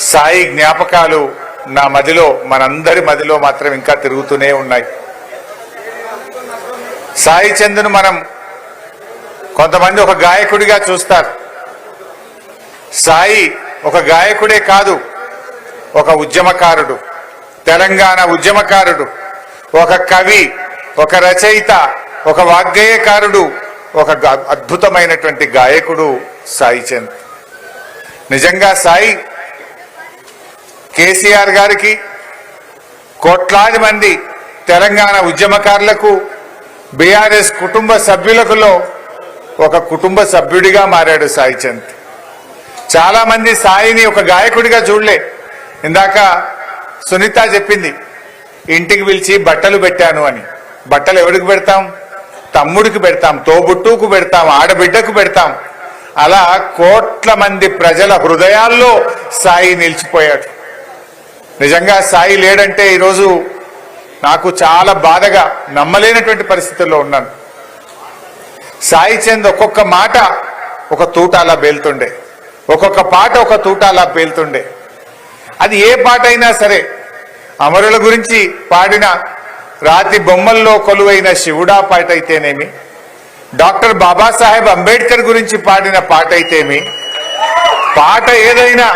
సాయి జ్ఞాపకాలు నా మదిలో మనందరి మదిలో మాత్రం ఇంకా తిరుగుతూనే ఉన్నాయి. సాయి చందును మనం కొంతమంది ఒక గాయకుడిగా చూస్తారు. సాయి ఒక గాయకుడే కాదు ఒక ఉద్యమకారుడు తెలంగాణ ఉద్యమకారుడు ఒక కవి ఒక రచయిత ఒక వాగ్గేయకారుడు ఒక అద్భుతమైనటువంటి గాయకుడు సాయి చంద్. నిజంగా సాయి కేసీఆర్ గారికి కోట్లాది మంది తెలంగాణ ఉద్యమకారులకు బీఆర్ఎస్ కుటుంబ సభ్యులకులో ఒక కుటుంబ సభ్యుడిగా మారాడు సాయి చంద్. చాలామంది సాయిని ఒక గాయకుడిగా చూడలే. ఇందాక సునీత చెప్పింది ఇంటికి పిలిచి బట్టలు పెట్టాను అని. బట్టలు ఎవరికి పెడతాం? తమ్ముడికి పెడతాం తోబుట్టుకు పెడతాం ఆడబిడ్డకు పెడతాం. అలా కోట్ల మంది ప్రజల హృదయాల్లో సాయి నిలిచిపోయాడు. నిజంగా సాయి లేడంటే ఈరోజు నాకు చాలా బాధగా నమ్మలేనటువంటి పరిస్థితుల్లో ఉన్నాను. సాయి చంద్ ఒక్కొక్క మాట ఒక తూటాలా పేలుతుండే. ఒక్కొక్క పాట ఒక తూటాలా పేలుతుండే. అది ఏ పాట అయినా సరే అమరుల గురించి పాడిన రాతి బొమ్మల్లో కొలువైన శివుడా పాట అయితేనేమి? డాక్టర్ బాబాసాహెబ్ అంబేద్కర్ గురించి పాడిన పాట అయితేమి? పాట ఏదైనా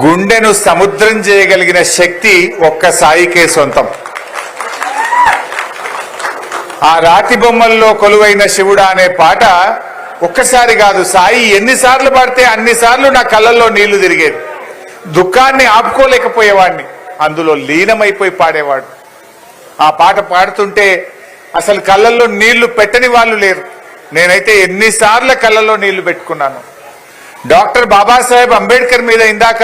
గుండెను సముద్రం చేయగలిగిన శక్తి ఒక్క సాయికే సొంతం. ఆ రాతి బొమ్మల్లో కొలువైన శివుడా అనే పాట ఒక్కసారి కాదు సాయి ఎన్నిసార్లు పాడితే అన్నిసార్లు నా కళ్ళల్లో నీళ్ళు తిరిగేది. దుఃఖాన్ని ఆపుకోలేకపోయేవాడిని అందులో లీనమైపోయి పాడేవాడు. ఆ పాట పాడుతుంటే అసలు కళ్ళల్లో నీళ్ళు పెట్టని వాళ్ళు లేరు. నేనైతే ఎన్నిసార్లు కళ్ళల్లో నీళ్ళు పెట్టుకున్నాను. డాక్టర్ బాబాసాహెబ్ అంబేద్కర్ మీద ఇందాక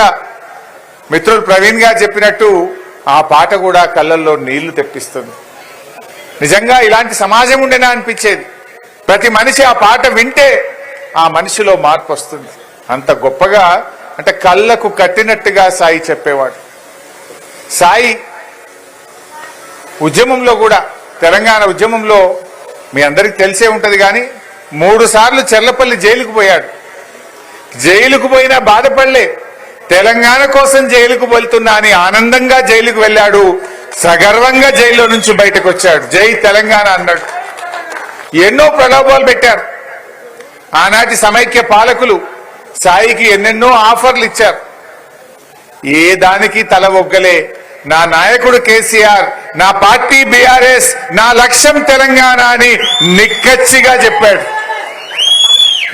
మిత్రులు ప్రవీణ్ గారు చెప్పినట్టు ఆ పాట కూడా కళ్ళల్లో నీళ్ళు తెప్పిస్తుంది. నిజంగా ఇలాంటి సమాజం ఉండేనా అనిపించేది? ప్రతి మనిషి ఆ పాట వింటే ఆ మనిషిలో మార్పు వస్తుంది. అంత గొప్పగా అంటే కళ్ళకు కట్టినట్టుగా సాయి చెప్పేవాడు. సాయి ఉద్యమంలో కూడా తెలంగాణ ఉద్యమంలో మీ అందరికి తెలిసే ఉంటుంది కానీ మూడు సార్లు చెర్లపల్లి జైలుకు పోయాడు. జైలుకు పోయినా బాధపడలే. తెలంగాణ కోసం జైలుకు వెళ్తున్నా అని ఆనందంగా జైలుకు వెళ్ళాడు. సగర్వంగా జైల్లో నుంచి బయటకు వచ్చాడు జై తెలంగాణ అన్నాడు. ఎన్నో ప్రలోభాలు పెట్టారు. ఆనాటి సమైక్య పాలకులు సాయికి ఎన్నెన్నో ఆఫర్లు ఇచ్చారు. ఏ దానికి తల ఒగ్గలే. నా నాయకుడు కేసీఆర్ నా పార్టీ బీఆర్ఎస్ నా లక్ష్యం తెలంగాణ అని నిక్కచ్చిగా చెప్పాడు.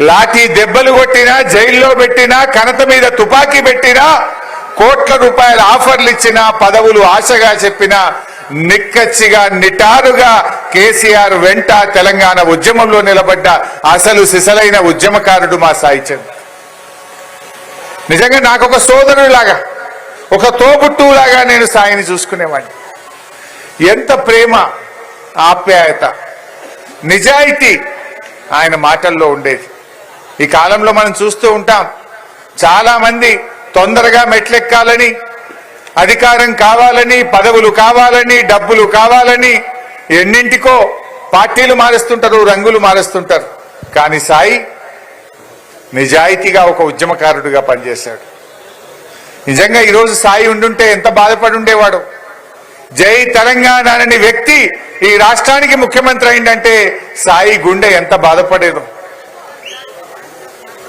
లాఠీ దెబ్బలు కొట్టినా జైల్లో పెట్టినా కనత మీద తుపాకీ పెట్టినా కోట్ల రూపాయల ఆఫర్లు ఇచ్చినా పదవులు ఆశగా చెప్పినా నిక్కచ్చిగా నిటారుగా కేసీఆర్ వెంట తెలంగాణ ఉద్యమంలో నిలబడ్డ అసలు సిసలైన ఉద్యమకారుడు మా సాయి నిజంగా నాకు ఒక సోదరులాగా ఒక తోబుట్టులాగా నేను సాయిని చూసుకునేవాడిని. ఎంత ప్రేమ ఆప్యాయత నిజాయితీ ఆయన మాటల్లో ఉండేది. ఈ కాలంలో మనం చూస్తూ ఉంటాం చాలా మంది తొందరగా మెట్లెక్కాలని అధికారం కావాలని పదవులు కావాలని డబ్బులు కావాలని ఎన్నింటికో పార్టీలు మారుస్తుంటారు రంగులు మారుస్తుంటారు. కానీ సాయి నిజాయితీగా ఒక ఉద్యమకారుడిగా పనిచేశాడు. నిజంగా ఈరోజు సాయి ఉండుంటే ఎంత బాధపడి ఉండేవాడు. జై తెలంగాణ అనే వ్యక్తి ఈ రాష్ట్రానికి ముఖ్యమంత్రి అయిందంటే సాయి గుండె ఎంత బాధపడేదో.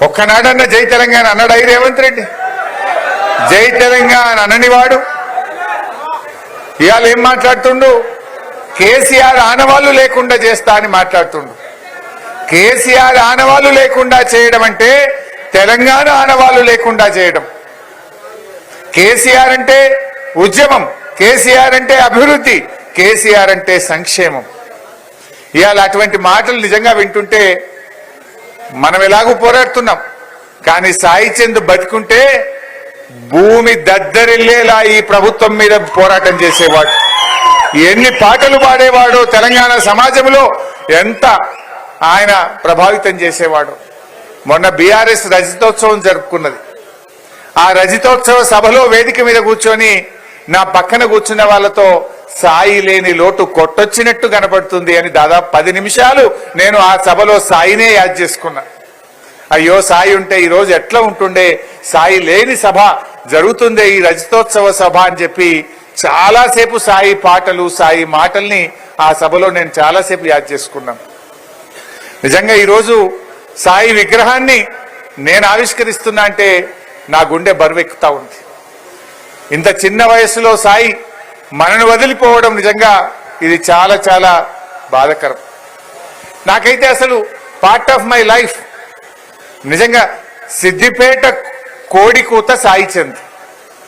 ఒక్కనాడన్న జై తెలంగాణ అన్నాడు అయి రేవంత్ రెడ్డి. జై తెలంగాణ అననివాడు ఇవాళ ఏం మాట్లాడుతుండు? కేసీఆర్ ఆనవాళ్ళు లేకుండా చేస్తా అని మాట్లాడుతుండు. కేసీఆర్ ఆనవాళ్ళు లేకుండా చేయడం అంటే తెలంగాణ ఆనవాళ్ళు లేకుండా చేయడం. కేసీఆర్ అంటే ఉద్యమం కేసీఆర్ అంటే అభివృద్ధి కేసీఆర్ అంటే సంక్షేమం. ఇవాళ అటువంటి మాటలు నిజంగా వింటుంటే మనం ఎలాగూ పోరాడుతున్నాం. కానీ సాయి చంద్ బతుకుంటే భూమి దద్దరిల్లేలా ఈ ప్రభుత్వం మీద పోరాటం చేసేవాడు. ఎన్ని పాటలు పాడేవాడో తెలంగాణ సమాజంలో ఎంత ఆయన ప్రభావితం చేసేవాడు. మొన్న బీఆర్ఎస్ రజతోత్సవం జరుపుకున్నది. ఆ రజతోత్సవ సభలో వేదిక మీద కూర్చొని నా పక్కన కూర్చున్న వాళ్ళతో సాయి లేని లోటు కొట్టొచ్చినట్టు కనపడుతుంది అని దాదాపు పది నిమిషాలు నేను ఆ సభలో సాయినే యాద్ చేసుకున్నా. అయ్యో సాయి ఉంటే ఈ రోజు ఎట్లా ఉంటుండే? సాయి లేని సభ జరుగుతుందే ఈ రజతోత్సవ సభ అని చెప్పి చాలాసేపు సాయి పాటలు సాయి మాటల్ని ఆ సభలో నేను చాలాసేపు యాద్ చేసుకున్నాను నిజంగా ఈరోజు సాయి విగ్రహాన్ని నేను ఆవిష్కరిస్తున్నా అంటే నా గుండె బరువెక్కుతా ఉంది. ఇంత చిన్న వయసులో సాయి మనను వదిలిపోవడం నిజంగా ఇది చాలా చాలా బాధకరం. నాకైతే అసలు పార్ట్ ఆఫ్ మై లైఫ్ నిజంగా సిద్దిపేట కోడి కూత సాయి చంద్.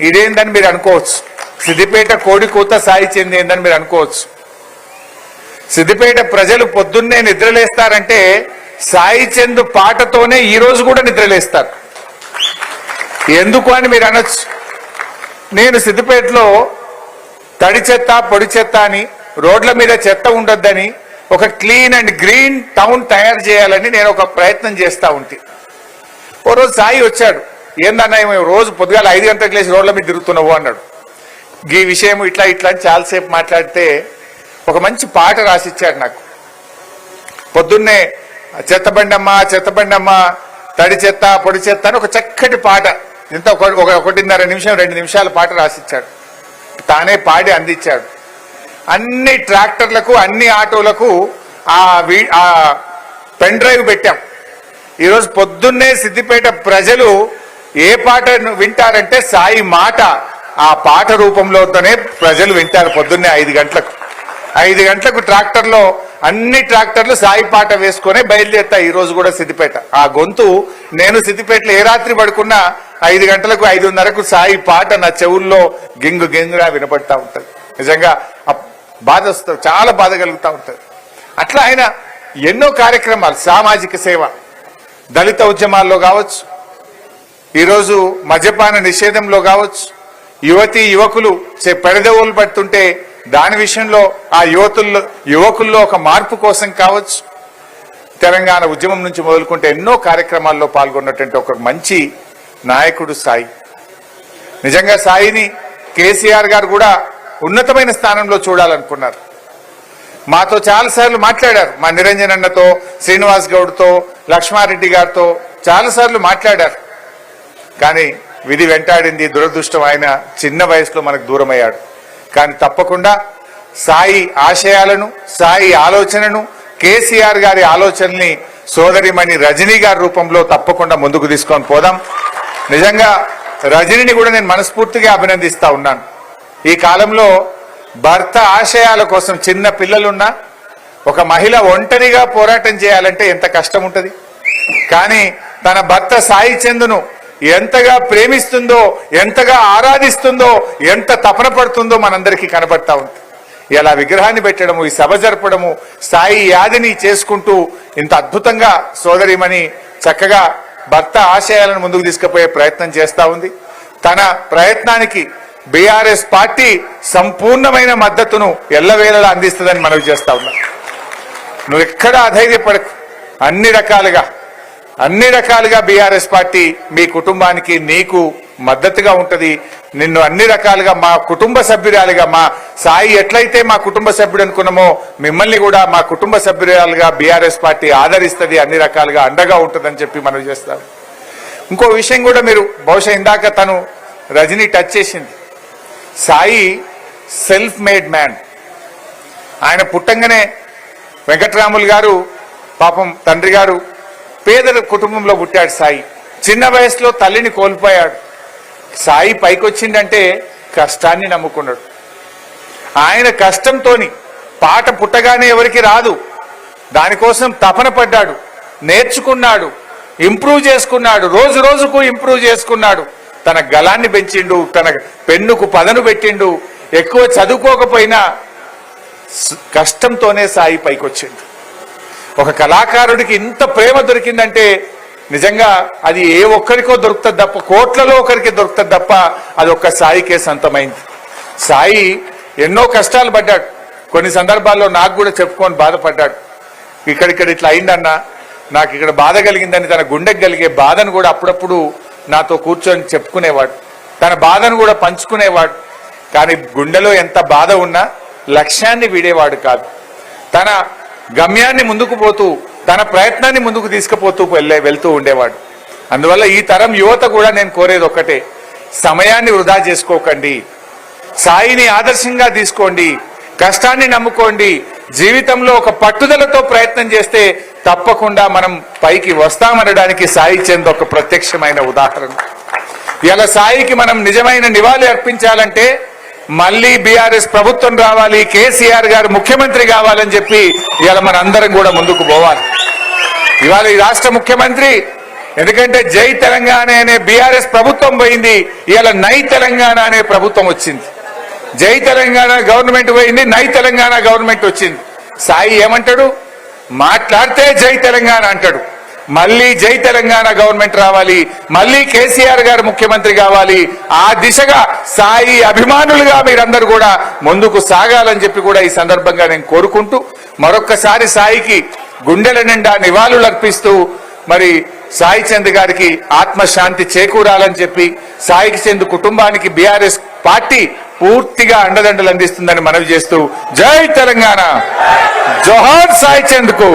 ఇదేందని మీరు అనుకోవచ్చు. సిద్దిపేట కోడి కూత సాయి చంద్ ఏందని మీరు అనుకోవచ్చు. సిద్దిపేట ప్రజలు పొద్దున్నే నిద్రలేస్తారంటే సాయి చంద్ పాటతోనే ఈరోజు కూడా నిద్రలేస్తారు. ఎందుకు అని మీరు అనొచ్చు. నేను సిద్దిపేటలో తడి చెత్త పొడి చెత్త అని రోడ్ల మీద చెత్త ఉండొద్దని ఒక క్లీన్ అండ్ గ్రీన్ టౌన్ తయారు చేయాలని నేను ఒక ప్రయత్నం చేస్తా ఉంటే. ఓ రోజు సాయి వచ్చాడు. ఏందన్నా రోజు పొద్దుగాల ఐదు గంటలకు లేచి రోడ్ల మీద తిరుగుతున్నావు అన్నాడు. ఈ విషయం ఇట్లా ఇట్లా అని చాలాసేపు మాట్లాడితే ఒక మంచి పాట రాసిచ్చాడు నాకు. పొద్దున్నే చెత్తబండమ్మ చెత్తబండమ్మ తడి చెత్త పొడి చెత్త అని ఒక చక్కటి పాట. ఇంత ఒక- ఒకటిన్నర నిమిషం రెండు నిమిషాల పాట రాసిచ్చాడు. తానే పాడి అందించాడు. అన్ని ట్రాక్టర్లకు అన్ని ఆటోలకు ఆ వీ- ఆ పెన్ డ్రైవ్ పెట్టాం. ఈరోజు పొద్దున్నే సిద్దిపేట ప్రజలు ఏ పాట వింటారంటే సాయి మాట. ఆ పాట రూపంలోనే ప్రజలు వింటారు పొద్దున్నే ఐదు గంటలకు. ఐదు గంటలకు ట్రాక్టర్లో అన్ని ట్రాక్టర్లు సాయి పాట వేసుకొని బయలుదేరుతాయి ఈ రోజు కూడా సిద్దిపేట. ఆ గొంతు నేను సిద్దిపేటలో ఏ రాత్రి పడుకున్నా ఐదు గంటలకు ఐదున్నరకు సాయి పాట నా చెవుల్లో గింగు గింగురా వినపడతా ఉంటది. నిజంగా బాధ వస్తుంది చాలా బాధ కలుగుతూ ఉంటది. అట్లా ఆయన ఎన్నో కార్యక్రమాలు సామాజిక సేవ దళిత ఉద్యమాల్లో కావచ్చు ఈరోజు మద్యపాన నిషేధంలో కావచ్చు యువతి యువకులు పెడదవులు పడుతుంటే దాని విషయంలో ఆ యువతుల్లో యువకుల్లో ఒక మార్పు కోసం కావచ్చు. తెలంగాణ ఉద్యమం నుంచి మొదలుకుంటే ఎన్నో కార్యక్రమాల్లో పాల్గొన్నటువంటి ఒక మంచి నాయకుడు సాయి. నిజంగా సాయిని కేసీఆర్ గారు కూడా ఉన్నతమైన స్థానంలో చూడాలనుకున్నారు. మాతో చాలాసార్లు మాట్లాడారు. మా నిరంజన్ అన్నతో శ్రీనివాస్ గౌడ్తో లక్ష్మారెడ్డి గారితో చాలాసార్లు మాట్లాడారు. కానీ విధి వెంటాడింది దురదృష్టం ఆయన చిన్న వయసులో మనకు దూరమయ్యాడు. కానీ తప్పకుండా సాయి ఆశయాలను సాయి ఆలోచనను కేసీఆర్ గారి ఆలోచనని సోదరిమణి రజనీ గారి రూపంలో తప్పకుండా ముందుకు తీసుకొని పోదాం. నిజంగా రజనీని కూడా నేను మనస్ఫూర్తిగా అభినందిస్తా ఉన్నాను. ఈ కాలంలో భర్త ఆశయాల కోసం చిన్న పిల్లలున్నా ఒక మహిళ ఒంటరిగా పోరాటం చేయాలంటే ఎంత కష్టం ఉంటుంది. కానీ తన భర్త సాయి చందును ఎంతగా ప్రేమిస్తుందో ఎంతగా ఆరాధిస్తుందో ఎంత తపన పడుతుందో మనందరికీ కనబడతా ఉంది. ఇలా విగ్రహాన్ని పెట్టడము ఈ సభ జరపడము సాయి యాదిని చేసుకుంటూ ఇంత అద్భుతంగా సోదరిమణి చక్కగా భర్త ఆశయాలను ముందుకు తీసుకుపోయే ప్రయత్నం చేస్తా ఉంది. తన ప్రయత్నానికి బీఆర్ఎస్ పార్టీ సంపూర్ణమైన మద్దతును ఎల్లవేళలా అందిస్తుందని మనవి చేస్తా ఉన్నాం. నువ్వు ఎక్కడ అధైర్యపడకు. అన్ని రకాలుగా అన్ని రకాలుగా బీఆర్ఎస్ పార్టీ మీ కుటుంబానికి నీకు మద్దతుగా ఉంటది. నిన్ను అన్ని రకాలుగా మా కుటుంబ సభ్యురాలుగా మా సాయి ఎట్లయితే మా కుటుంబ సభ్యుడు అనుకున్నామో మిమ్మల్ని కూడా మా కుటుంబ సభ్యురాలుగా బీఆర్ఎస్ పార్టీ ఆదరిస్తుంది అన్ని రకాలుగా అండగా ఉంటుందని చెప్పి మనం చేస్తాం ఇంకో విషయం కూడా మీరు బహుశా ఇందాక తను రజనీ టచ్ చేసింది. సాయి సెల్ఫ్ మేడ్ మ్యాన్ ఆయన పుట్టంగానే వెంకట్రాములు గారు పాపం తండ్రి గారు పేదల కుటుంబంలో పుట్టాడు సాయి. చిన్న వయసులో తల్లిని కోల్పోయాడు. సాయి పైకొచ్చిందంటే కష్టాన్ని నమ్ముకున్నాడు. ఆయన కష్టంతోని పాట పుట్టగానే ఎవరికి రాదు. దానికోసం తపన పడ్డాడు. నేర్చుకున్నాడు. ఇంప్రూవ్ చేసుకున్నాడు. రోజు రోజుకు ఇంప్రూవ్ చేసుకున్నాడు. తన గలాన్ని పెంచిండు తన పెన్నుకు పదను పెట్టిండు. ఎక్కువ చదువుకోకపోయినా కష్టంతోనే సాయి పైకొచ్చిండు. ఒక కళాకారుడికి ఇంత ప్రేమ దొరికిందంటే నిజంగా అది ఏ ఒక్కరికో దొరుకుతుంది తప్ప కోట్లలో ఒకరికి దొరుకుతుంది తప్ప అది ఒక్క సాయికే సొంతమైంది. సాయి ఎన్నో కష్టాలు పడ్డాడు. కొన్ని సందర్భాల్లో నాకు కూడా చెప్పుకొని బాధపడ్డాడు. ఇక్కడిక్కడ ఇట్లా అయిందన్నా నాకు ఇక్కడ బాధ కలిగిందని తన గుండెకి కలిగే బాధను కూడా అప్పుడప్పుడు నాతో కూర్చొని చెప్పుకునేవాడు. తన బాధను కూడా పంచుకునేవాడు. కానీ గుండెలో ఎంత బాధ ఉన్నా లక్ష్యాన్ని వీడేవాడు కాదు. తన గమ్యాన్ని ముందుకు పోతూ తన ప్రయత్నాన్ని ముందుకు తీసుకుపోతూ వెళ్ళే వెళ్తూ ఉండేవాడు. అందువల్ల ఈ తరం యువత కూడా నేను కోరేది ఒక్కటే సమయాన్ని వృధా చేసుకోకండి. సాయిని ఆదర్శంగా తీసుకోండి. కష్టాన్ని నమ్ముకోండి. జీవితంలో ఒక పట్టుదలతో ప్రయత్నం చేస్తే తప్పకుండా మనం పైకి వస్తామనడానికి సాయి చెంది ఒక ప్రత్యక్షమైన ఉదాహరణ. ఇలా సాయికి మనం నిజమైన నివాళి అర్పించాలంటే మళ్ళీ బీఆర్ఎస్ ప్రభుత్వం రావాలి కేసీఆర్ గారు ముఖ్యమంత్రి కావాలని చెప్పి ఇవాళ మన అందరం కూడా ముందుకు పోవాలి. ఇవాళ ఈ రాష్ట్ర ముఖ్యమంత్రి ఎందుకంటే జై తెలంగాణ అనే బీఆర్ఎస్ ప్రభుత్వం పోయింది ఇవాళ నై తెలంగాణ అనే ప్రభుత్వం వచ్చింది. జై తెలంగాణ గవర్నమెంట్ పోయింది నై తెలంగాణ గవర్నమెంట్ వచ్చింది. సాయి ఏమంటాడు? మాట్లాడితే జై తెలంగాణ అంటాడు. మళ్ళీ జై తెలంగాణ గవర్నమెంట్ రావాలి మళ్ళీ కేసీఆర్ గారు ముఖ్యమంత్రి కావాలి. ఆ దిశగా సాయి అభిమానులుగా మీరందరూ కూడా ముందుకు సాగాలని చెప్పి కూడా ఈ సందర్భంగా నేను కోరుకుంటూ మరొక్కసారి సాయికి గుండెల నిండా నివాళులు అర్పిస్తూ మరి సాయి చంద్ గారికి ఆత్మశాంతి చేకూరాలని చెప్పి సాయికి చంద్ కుటుంబానికి బీఆర్ఎస్ పార్టీ పూర్తిగా అండదండలు అందిస్తుందని మనవి చేస్తూ జై తెలంగాణ. జోహార్ సాయి చంద్కు